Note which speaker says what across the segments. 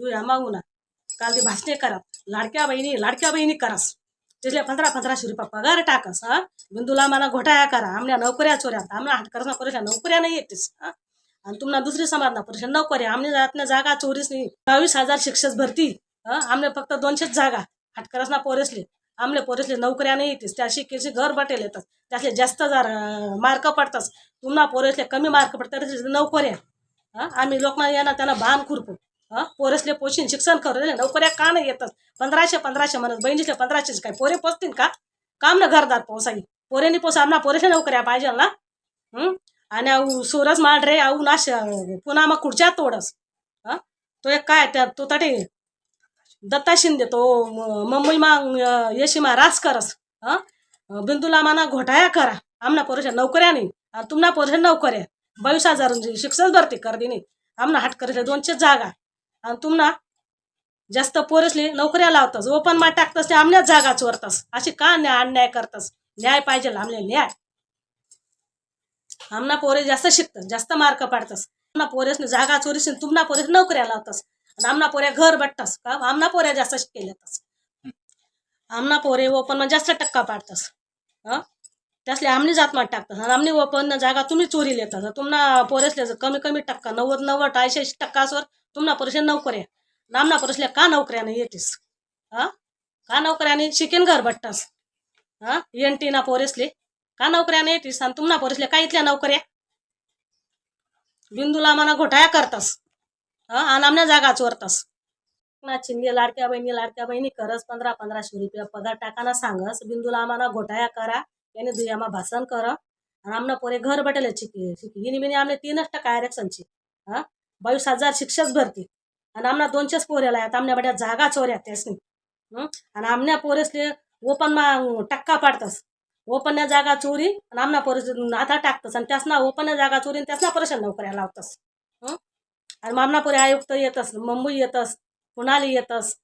Speaker 1: दुया मागू ना काल ते भाषणे करा लाडक्या बहिणी लाडक्या बहिणी करास. त्याच्या पंधरा पंधराशे रुपये पगार टाकस हा? बिंदूला मला घोटाळा करा. आमल्या नोकऱ्या चोऱ्या आमना हाटकरसना पुरेशा नोकऱ्या नाही येतेस हा? आणि तुम्हाला दुसरी समाजना पुरेशा नोकऱ्या. आमने जातल्या जागा चोरीस नाही. बावीस हजार शिक्षक भरती हा? आमने फक्त दोनशेच जागा हाटकरसना पोरेसले. आमले पोरेसले नोकऱ्या नाही येतेस. त्या शिकेचे घर बटेल येतात. त्यातले जास्त जर मार्क पडतात तुम्हाला पोरेसले कमी मार्क पडतात. नोकऱ्या हा? आम्ही लोकांना येणार त्यांना भान खुरपू. हां? पोरेसले पोषण शिक्षण करू नोकऱ्या का नाही येतात? पंधराशे पंधराशे म्हणत बहिणीचे पंधराशे काय? पोरे पोचतील का? काम ना घरदार पोसाई पोरेनी पोसा आम्हाला पोरेशा नोकऱ्या पाहिजे ना? आणि अहो सूरज मांढरे अहो नाश पुन्हा मग खुर्च्या तोडस. हां? तो एक काय त्या तो तटे दत्ता शिंदे तो मुंबई मा येशी मा राज करस. हं? बिंदूला माना घोटाया करा. आमना पोरेशा नोकऱ्या नाही. आणि तुम्हाला पोरेशा नोकऱ्या. बावीस हजार शिक्षण भरती कर दिनी आमना हट करायचे दोनशे जागा. आणि तुम्हाला जास्त पोरसले नोकऱ्या लावतास ओपन मा टाकतास ते आमल्याच जागा चोरतास अशी का न्याय अन्याय करतास? न्याय पाहिजे आमले न्याय. आमना पोरे जास्त शिकतात जास्त मार्क पाडतास. आमना पोरेसने जागा चोरीस तुमना पोरेस नोकऱ्या लावतास. आणि आमना पोऱ्या घर बट्टास का? आमना पोऱ्या जास्त केल्यातस. आमना पोरे ओपन मा जास्त टक्का पाडतास. हं? त्यासले आमनी जातमा टाकतात आणि आमनी ओपन जागा तुम्ही चोरी लेतात तुम्हाला पोरेसले जर कमी कमी टक्का नव्वद नव्वद ऐंशी ऐंशी टक्कासवर तुम्हाला पोरेसे नोकऱ्या. नामना परसल्या का नोकऱ्याने येतीस? हा? का नोकऱ्याने शिकेन घर भट्टास? हा? एन टी ना पोरेसले. का नोकऱ्याने येतीस? आणि तुम्हाला पोरेसले का इथल्या नोकऱ्या? बिंदूला मना घोटाया करतास. हा? आणि आमना जागा चोरतास. ना चिंदी लाडक्या बहिणी लाडक्या बहिणी करस पंधरा पंधराशे रुपये पगार टाकाना सांगस. बिंदूला आम्हाला घोटाया करा. याने दुयामा भाषण कर. आणि आमना पोरे घर बटेल शिकी शिकी. हिनी बिनी आमने तीनच टक्का आरक्षणची. हा? बावीस हजार शिक्षक भरती आणि आमना दोनशेच पोऱ्याला आहेत आमच्या बड्या जागा चोऱ्या त्यासनी. आणि आमण्या पोरेसले ओपन मा टक्का पाडतस. ओपन जागा चोरी आणि आमना पोरेस आता टाकतस. आणि त्यासना ओपन जागा चोरी आणि त्यासना परेशान नोकऱ्या लावतस. आणि मामना पोरे आयुक्त येतस मुंबई येतस पुणाली येतस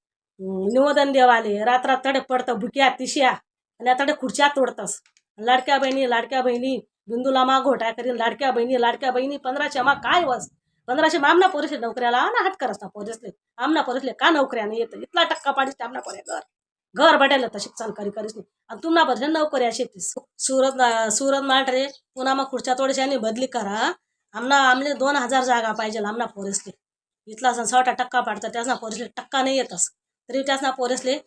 Speaker 1: निवेदन देवाले रात्रात तडे पडतं भुक्या तिश्या आणि आता खुर्च्या तोडतस. लाडक्या बहिणी लाडक्या बहिणी बिंदूला मा घोटाळा करीन लाडक्या बहिणी लाडक्या बहिणी पंधराच्या मा काय वस? पंधराशे आमना पोरेसले नोकऱ्याला ना हट करस ना पोरेसले. आमना पोरेसले का नोकऱ्या नाही येतं? इथला टक्का पाडीस आमना पोऱ्या घर. घर भेटायला तर शिक्षण करी करीस नाही आणि तुम्हाला बदले नोकऱ्या शेती. सुरत सुरत मांडरे पुन्हा मग खुर्च्या तोडशाने बदली करा. आमना आमले दोन हजार जागा पाहिजे आमना पोरेसले. इथला असं सवटा टक्का पाडतात त्यासना पोरेसले टक्का नाही येतस. तरी त्यासना पोरेसले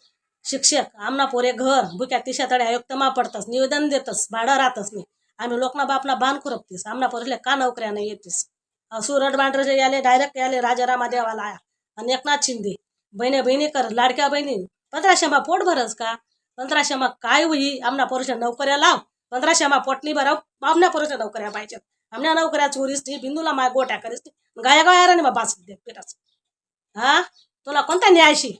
Speaker 1: शिक्षक आमना पोरे घर भुक्या तिशा तडे आयुक्त मा पडतस निवेदन देतस भाडं राहतस नाही. आम्ही लोकना बापना बांध खुरपतीस. आमना पोरेसले का नोकऱ्या नाही येतीस? सुरट सुरत याले डायरेक्ट याले राजारामा देवाला आया. आणि एकनाथ शिंदे बहिणी बहिणी कर लाडक्या बहिणी पंधराशे मा पोट भरस का? पंधराशे मा काय होई? आमना पोरेशा नोकऱ्या लाव. पंधराशे मा पोटणी भराव. आमना पोरेशा नोकऱ्या पाहिजेत आमना नोकऱ्या चोरीस नाही बिंदूला मा गोट्या करीस नाही गाया गाया मा बास देत पेटाच हा? तुला कोणता न्यायशी